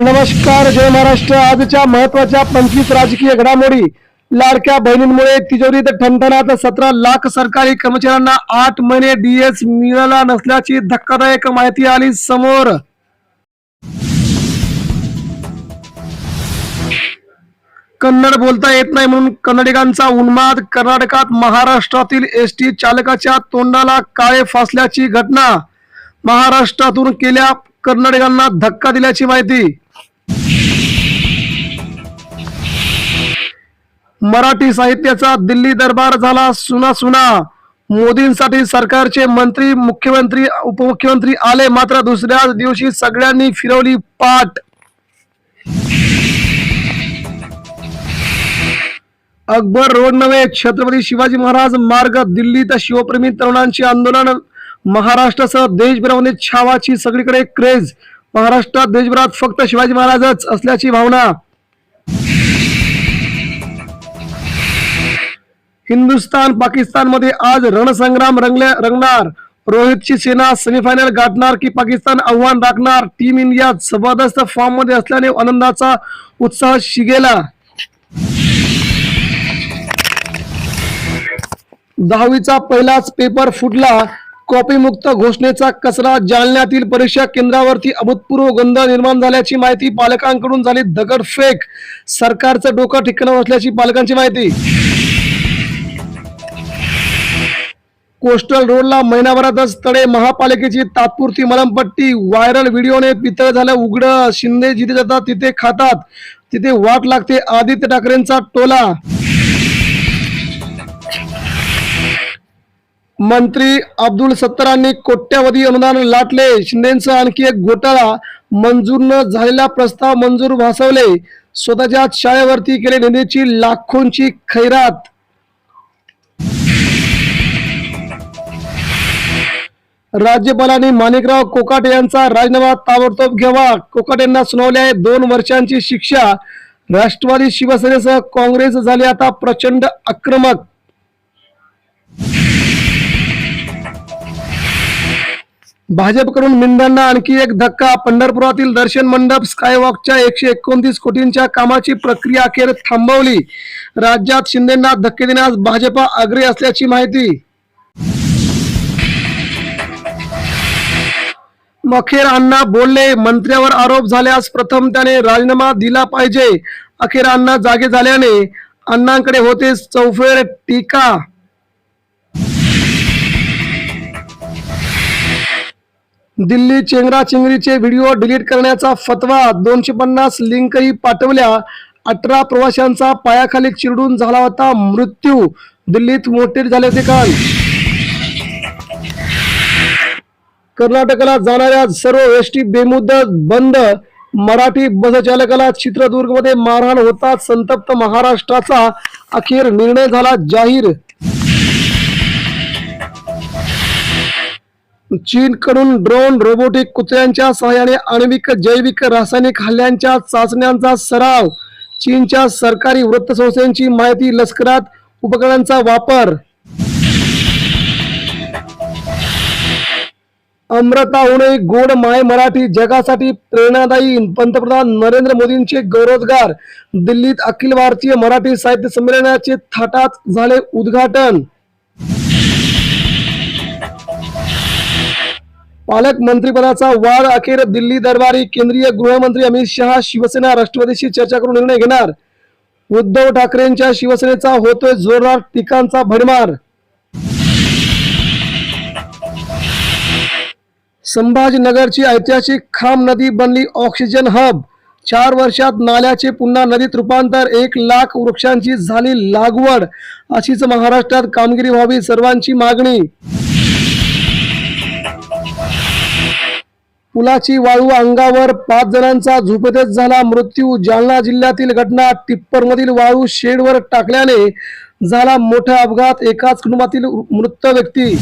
नमस्कार जय महाराष्ट्र. आजच्या महत्त्वाच्या पंचवीस राजकीय घडामोडी. लाडक्या बहिणींमुळे तिजोरीत ठणठणात सतरा लाख सरकारी कर्मचाऱ्यांना आठ महिने डीएस मिळाला नसल्याची धक्कादायक माहिती आली समोर. कन्नड बोलता येत नाही म्हणून कन्नडिगांचा उन्माद कर्नाटकात महाराष्ट्रातील एस टी चालकाच्या तोंडाला काळे फासल्याची घटना. महाराष्ट्रातून केल्या कर्नाटकांना धक्का दिल्याची माहिती. मराठी साहित्याचा दिल्ली दरबार झाला सुना सुना मोदींसाठी सरकारचे मंत्री मुख्यमंत्री उपमुख्यमंत्री आले मात्र दुसऱ्या दिवशी सगळ्यांनी फिरवली पाठ. अकबर रोड नव्हे छत्रपती शिवाजी महाराज मार्ग दिल्लीत शिवप्रेमी तरुणांचे आंदोलन महाराष्ट्रासह देशभरामध्ये छावाची सगळीकडे क्रेज महाराष्ट्रात देशभरात फक्त शिवाजी महाराजच असल्याची भावना. हिंदुस्थान पाकिस्तानमध्ये आज रणसंग्राम रंगले रंगणार. रोहितची सेना सेमीफायनल गाठणार की पाकिस्तान आव्हान राखणार? टीम इंडिया जबरदस्त फॉर्ममध्ये असल्याने आनंदाचा उत्साह शिगेला. दहावीचा पहिलाच पेपर फुटला. कॉपीमुक्त घोषणेचा कचरा जालन्यातील परीक्षा केंद्रावरती अभूतपूर्व गोंधळ निर्माण झाल्याची माहिती पालकांकडून झाली दगडफेक सरकारचं डोकं ठिकाणावर असल्याची पालकांची माहिती. कोस्टल रोडला महिनाभरातच तडे महापालिकेची तात्पुरती मलमपट्टी व्हायरल व्हिडिओने पितळ झालं उघड शिंदे जिथे जातात तिथे खातात. तिथे वाट लागते आदित्य ठाकरेंचा टोला. मंत्री अब्दुल सत्तारांनी कोट्यावधी अनुदान लाटले. शिंदेचा आणखी एक घोटाळा. मंजूर न झालेला प्रस्ताव मंजूर भासवले. स्वतःच्या शाळेवरती केले निधीची लाखोंची खैरात. राज्यपालांनी माणिकराव कोकाटे यांचा राजीनामा ताबडतोब घ्यावा. कोकाटेंना सुनावली आहे दोन वर्षांची शिक्षा. राष्ट्रवादी शिवसेनेसह काँग्रेस झाले आता प्रचंड आक्रमक. भाजपकडून मिंदांना आणखी एक धक्का. पंढरपुरातील दर्शन मंडप स्कायवॉकच्या एकशे एकोणतीस कोटींच्या कामाची प्रक्रिया अखेर थांबवली. राज्यात शिंदेना धक्के देण्यास भाजपा आग्रही असल्याची माहिती. अखेर अण्णा बोलले मंत्र्यावर आरोप झाल्यास प्रथम त्याने राजीनामा दिला पाहिजे. अखेर अण्णा जागे झाल्याने अण्णांकडे होते चौफेर टीका. दिल्ली चेंगरा चिंगरीचे व्हिडिओ डिलीट करण्याचा फतवा दोनशे पन्नास लिंकही पाठवल्या. अठरा प्रवाशांचा पायाखाली चिरडून झाला होता मृत्यू. दिल्लीत मोठे झाले होते काल. कर्नाटकाला जाणाऱ्या सर्व एस टी बेमुदत बंद. मराठी बसचालकाला चित्रदुर्गमध्ये मारहाण होता संतप्त महाराष्ट्राचा अखेर निर्णय झाला जाहीर. चीनकडून ड्रोन रोबोटिक कुत्र्यांच्या सहाय्याने आण्विक जैविक रासायनिक हल्ल्यांच्या चाचण्यांचा सराव चीनच्या सरकारी वृत्तसंस्थेची माहिती लष्करात उपकरणांचा वापर. अमृता होणे गोड माय मराठी जगासाठी प्रेरणादायी. पंतप्रधान नरेंद्र मोदींचे गौरवगार दिल्लीत अखिल भारतीय मराठी साहित्य संमेलनाचे थाटात झाले उद्घाटन. पालक मंत्रिपदाचा वाद अखेर दिल्ली दरबारी केंद्रीय गृहमंत्री अमित शहा शिवसेना राष्ट्रवादीशी चर्चा करून निर्णय घेणार. उद्धव ठाकरेंच्या शिवसेनेचा होतोय जोरदार टीकांचा भडमार. संभाजीनगरची ऐतिहासिक खाम नदी बनली ऑक्सिजन हब. चार वर्षात नाल्याचे पुन्हा नदीत रूपांतर एक लाख वृक्षांची झाली लागवड. अशीच महाराष्ट्रात कामगिरी व्हावी सर्वांची मागणी. पुलाची वाळू अंगावर पाच जणांचा झोपेतच झाला मृत्यू. जालना जिल्ह्यातील घटना टिप्परमधील वाळू शेडवर टाकल्याने झाला मोठा अपघात. एकाच कुटुंबातील मृत व्यक्ती.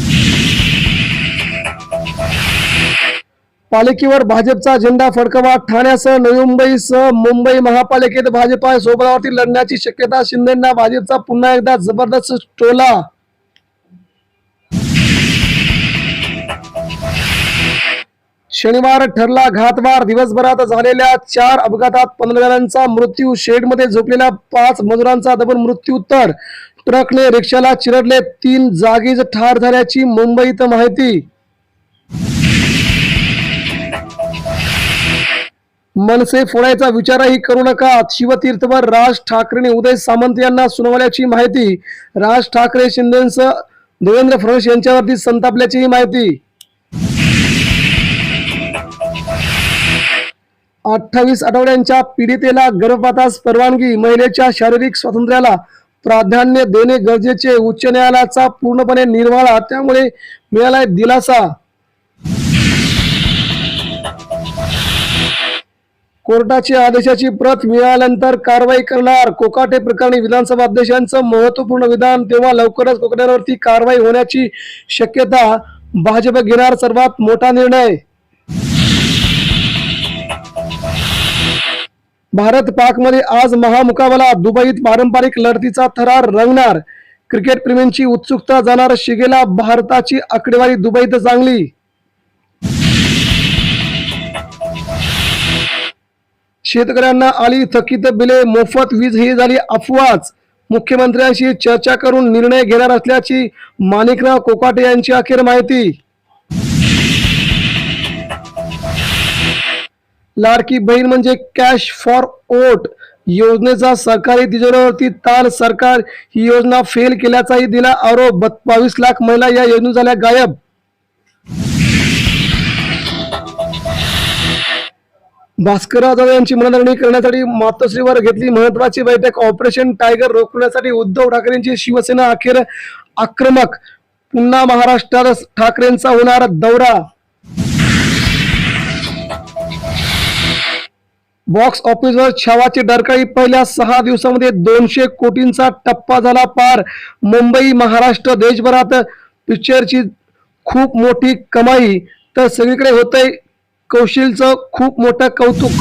पालिकेवर भाजपचा झेंडा फडकवा. ठाण्यासह नवी मुंबईसह मुंबई महापालिकेत भाजप सोबतावरती लढण्याची शक्यता. शिंदेना भाजपचा पुन्हा एकदा जबरदस्त टोला. शनिवार ठरला घातवार. दिवसभरात झालेल्या चार अपघातात पंधरा जणांचा मृत्यू. शेडमध्ये झोपलेल्या पाच मजुरांचा दबून मृत्यू. तर ट्रकने रिक्षाला चिरडले तीन जागीच ठार झाल्याची मुंबईत माहिती. मनसे फोडायचा विचारही करू नका. शिवतीर्थवर राज ठाकरेने उदय सामंत यांना सुनावल्याची माहिती. राज ठाकरे शिंदेसह देवेंद्र फडणवीस यांच्यावरती संतापल्याचीही माहिती. अठ्ठावीस आठवड्यांच्या पीडितेला गर्भपातास परवानगी महिलेच्या शारीरिक स्वातंत्र्याला प्राधान्य देणे गरजेचे उच्च न्यायालयाचा पूर्णपणे निर्वाळा त्यामुळे मिळालाय दिलासा. कोर्टाच्या आदेशाची प्रत मिळाल्यानंतर कारवाई करणार. कोकाटे प्रकरणी विधानसभा अध्यक्षांचं महत्त्वपूर्ण विधान तेव्हा लवकरच कोकणावरती कारवाई होण्याची शक्यता भाजप घेणार. सर्वात मोठा निर्णय भारत पाकमध्ये आज महामुकाबला. दुबईत पारंपरिक लढतीचा थरार रंगणार. क्रिकेट प्रेमींची उत्सुकता जाणार शिगेला भारताची आकडेवारी दुबईत चांगली शेतकऱ्यांना आली थकीत बिले मोफत वीज ही झाली अफवाच. मुख्यमंत्र्यांशी चर्चा करून निर्णय घेणार असल्याची माणिकराव कोकाटे यांची अखेर माहिती. लाडकी बहीण म्हणजे कॅश फॉर ओट योजनेचा सरकारी तिजोरीवरती ताल सरकार ही योजना फेल केल्याचाही दिला आरोप. बावीस लाख महिला या योजने झाल्या गायब. भास्कर जाधव यांची मनधरणी करण्यासाठी मातोश्रीवर घेतली महत्वाची बैठक. ऑपरेशन टायगर रोखण्यासाठी उद्धव ठाकरेंची शिवसेना अखेर आक्रमक. पुन्हा महाराष्ट्रात ठाकरेंचा होणार दौरा. बॉक्स ऑफिसवर छावाची डरकाळी पहिल्या सहा दिवसामध्ये दोनशे कोटींचा टप्पा झाला पार. मुंबई महाराष्ट्र देशभरात पिक्चरची खूप मोठी कमाई. तर सगळीकडे होतंय कौशिलचं खूप मोठं कौतुक.